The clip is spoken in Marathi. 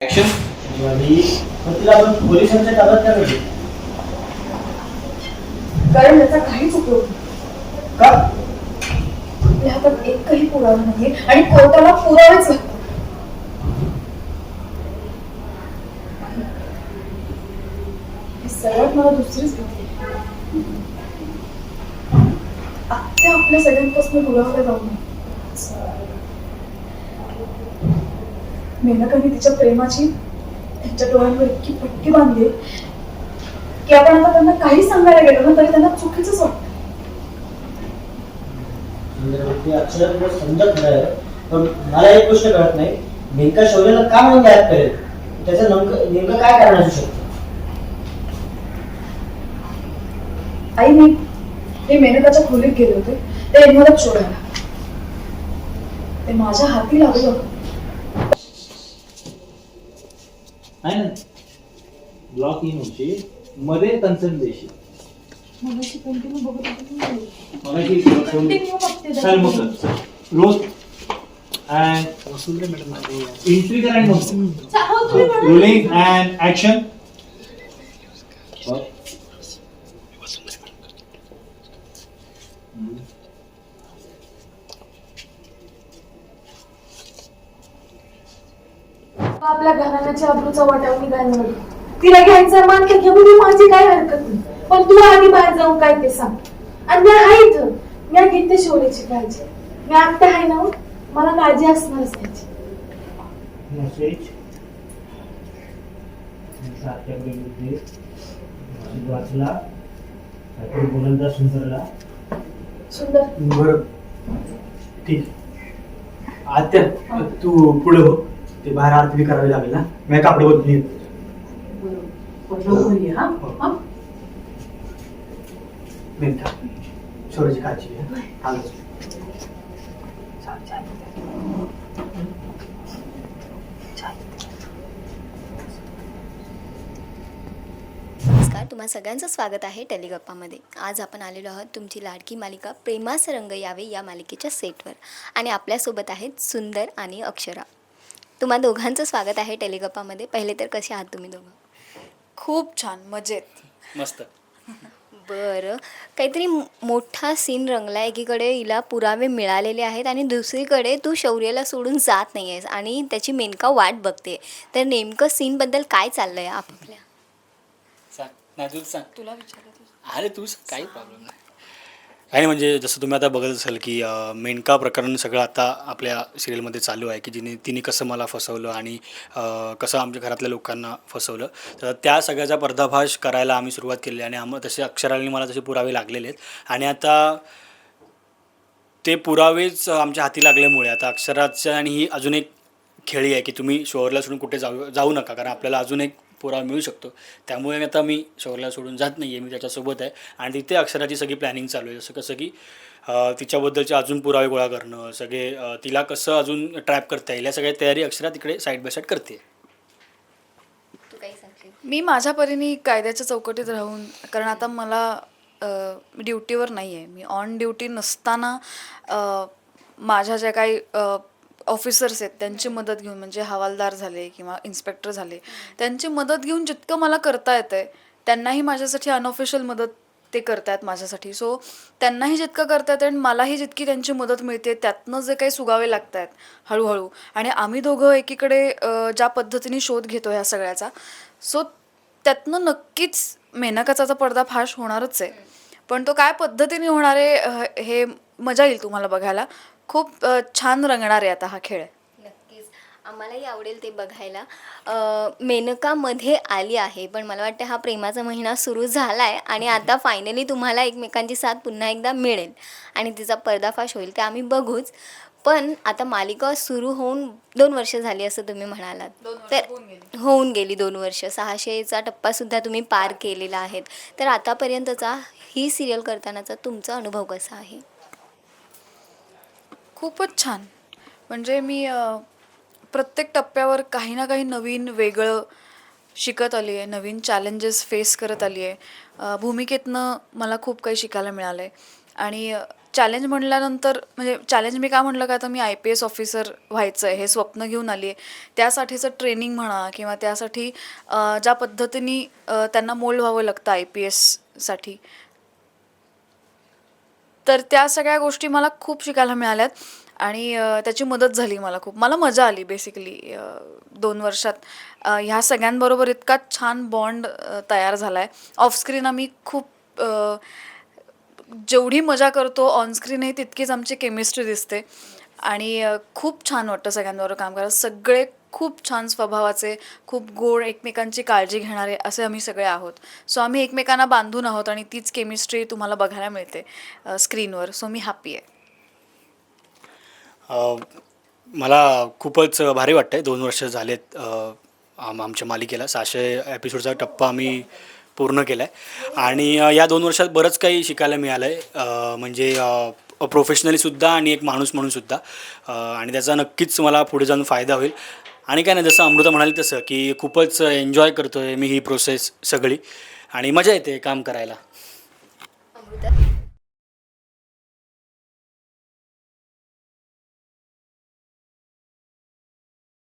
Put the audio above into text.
ऍक्शन पोलिसांच्या ताब्यात का नाही? कारण त्याचा काहीच उपयोग नाही. का? आपल्या हातात एकही पुरावा नाही आणि कोर्टाला पुरावेच ही सगळ्यात मला दुसरीच भीती आहे. आत्या आपल्या सगळ्यांपासून दुरावल्या जाऊ नये. मेनकाने तिच्या प्रेमाची त्यांच्या डोळ्यांवर इतकी पट्टी बांधली की आपण आता त्यांना काही सांगायला गेलो ना तरी त्यांना चुकीचंच वाटतं. ते समजत नाही. पण मला एक गोष्ट कळत नाही. नेमका शौर्याला का म्हणून गायब करेल? त्याचं नेमकं नेमकं काय कारण असू शकतं? आई मी मी मेनकाच्या खोलीत गेले होते. ते इन्व्हॉल्व शोधायला ते माझ्या हाती लागलं होतं. आहे ना ब्लॉक इन होची मध्ये कन्सर्न देशी मगाशी continue बघत. मगाशी मग रोज अँड एंट्री करा आणि म्हणा. रोलिंग आपल्या घराण्याच्या अब्रूचा वाटाव निघायला तिला घ्यायचं मान तर घेऊ दे माझी काय हरकत नाही. पण तू आधी बाहेर जाऊन काय ते सांग. आणि मी आहे इथं. मी घेते शोरेची काळजी. मी आता आहे ना मला काळजी असणारच त्याची मेसेज वाचला. काहीतरी सुंदरला. सुंदर. बरं. ठीक. आत्या तू पुढे हो ते बाहेर आरती करावी लागेल ना? मी कापडे काळजी घे. आलोच. चाल, चाल. नमस्कार तुम्हा सगळ्यांचं स्वागत आहे टेलिगप्पामध्ये. आज आपण आलेलो आहोत तुमची लाडकी मालिका प्रेमास रंग यावे या मालिकेच्या सेटवर. आणि आपल्यासोबत आहेत सुंदर आणि अक्षरा. तुम्हा दोघांचं स्वागत आहे टेलिगप्पामध्ये. पहिले तर कसे आहात तुम्ही दोघं? खूप छान मजेत. मस्त. बरं. काहीतरी मोठा सीन रंगला एकीकडे हिला पुरावे मिळालेले आहेत आणि दुसरीकडे तू शौर्याला सोडून जात नाही आहेस आणि त्याची मेनका वाट बघते. तर नेमकं सीनबद्दल काय चाललं आहे आपापल्या? सांग. सांग. तुला विचारत अरे तू सांग, काही प्रॉब्लेम नाही. काही म्हणजे जसं तुम्ही आता बघत असाल की मेनका प्रकरण सगळं आता आपल्या सिरियलमध्ये चालू आहे की जिने तिने कसं मला फसवलं आणि कसं आमच्या घरातल्या लोकांना फसवलं. तर त्या सगळ्याचा पर्दाभाष करायला आम्ही सुरुवात केली आणि आम्हाला तसे अक्षराने मला तसे पुरावे लागलेले आहेत. आणि आता ते पुरावेच आमच्या हाती लागल्यामुळे आता अक्षराचं आणि ही अजून एक खेळी आहे की तुम्ही शोअरला सोडून कुठे जाऊ जाऊ नका कारण आपल्याला अजून एक पुरावा मिळू शकतो. त्यामुळे आता मी शोअरला सोडून जात नाही आहे मी त्याच्यासोबत आहे. आणि तिथे अक्षराची सगळी प्लॅनिंग चालू आहे. जसं कसं की अं, तिच्याबद्दलचे अजून पुरावे गोळा करणं सगळे तिला कसं अजून ट्रॅप करता येईल या सगळ्या तयारी अक्षरा तिकडे साईड बाय साईड करते. मी माझ्या परीने कायद्याच्या चौकटीत राहून कारण आता मला ड्युटीवर नाही आहे मी ऑन ड्युटी नसताना अ, माझ्या ज्या काही ऑफिसर्स आहेत त्यांची मदत घेऊन म्हणजे हवालदार झाले किंवा इन्स्पेक्टर झाले त्यांची मदत घेऊन जितकं मला करता येतं आहे त्यांनाही माझ्यासाठी अनऑफिशियल मदत ते करतायत माझ्यासाठी. सो त्यांनाही जितकं करता येतं आणि मलाही जितकी त्यांची मदत मिळते त्यातनं जे काही सुगावे लागत आहेत हळूहळू. आणि आम्ही दोघं एकीकडे ज्या पद्धतीने शोध घेतो ह्या सगळ्याचा सो त्यातनं नक्कीच मेनकाचा पडदाफाश पडदा फाश होणारच आहे. पण तो काय पद्धतीने होणार आहे हे मजा येईल तुम्हाला बघायला. खूप अ, छान रंगणार आहे आता हा खेळ. नक्कीच. आम्हालाही आवडेल ते बघायला. अं, मेनकामध्ये आली आहे पण मला वाटतं हा प्रेमाचा महिना सुरू झाला आहे आणि आता फायनली तुम्हाला एकमेकांची साथ पुन्हा एकदा मिळेल आणि तिचा पर्दाफाश होईल ते आम्ही बघूच. पण आता मालिका सुरू होऊन दोन वर्ष झाली असं तुम्ही म्हणालात. तर होऊन गेली. दोन वर्ष. सहाशेचा टप्पासुद्धा तुम्ही पार केलेला आहे. तर आतापर्यंतचा ही सिरियल करतानाचा तुमचा अनुभव कसा आहे? खूपच छान. म्हणजे मी प्रत्येक टप्प्यावर काही ना काही नवीन वेगळं शिकत आली आहे नवीन चॅलेंजेस फेस करत आली आहे. भूमिकेतनं मला खूप काही शिकायला मिळालं आहे आणि चॅलेंज म्हणल्यानंतर म्हणजे चॅलेंज मी का म्हटलं का तर मी आय पी एस ऑफिसर व्हायचं आहे हे स्वप्न घेऊन आली आहे. त्यासाठीचं ट्रेनिंग म्हणा किंवा त्यासाठी ज्या पद्धतीने त्यांना मोल व्हावं लागतं आय पी एससाठी तर त्या सगळ्या गोष्टी मला खूप शिकायला मिळाल्यात. आणि त्याची मदत झाली मला खूप. मला मजा आली बेसिकली दोन वर्षात. ह्या सगळ्यांबरोबर इतका छान बॉन्ड तयार झाला आहे ऑफस्क्रीन आम्ही खूप जेवढी मजा करतो ऑनस्क्रीनही तितकीच आमची केमिस्ट्री दिसते. आणि खूप छान वाटतं सगळ्यांबरोबर काम करायला. सगळे खूप छान स्वभावाचे खूप गोड एकमेकांची काळजी घेणारे असे आम्ही सगळे आहोत. सो आम्ही एकमेकांना बांधून आहोत आणि तीच केमिस्ट्री तुम्हाला बघायला मिळते स्क्रीनवर. सो मी हॅपी आहे. मला खूपच भारी वाटतं आहे दोन वर्ष झालेत आम आमच्या मालिकेला. सहाशे एपिसोडचा टप्पा आम्ही पूर्ण केला आहे आणि या दोन वर्षात बरंच काही शिकायला मिळालं आहे म्हणजे प्रोफेशनलीसुद्धा आणि एक माणूस म्हणूनसुद्धा आणि त्याचा नक्कीच मला पुढे जाऊन फायदा होईल. आणि काय नाही जसं अमृता म्हणाली तसं की खूपच एन्जॉय करतो आहे मी ही प्रोसेस सगळी. आणि मजा येते काम करायला.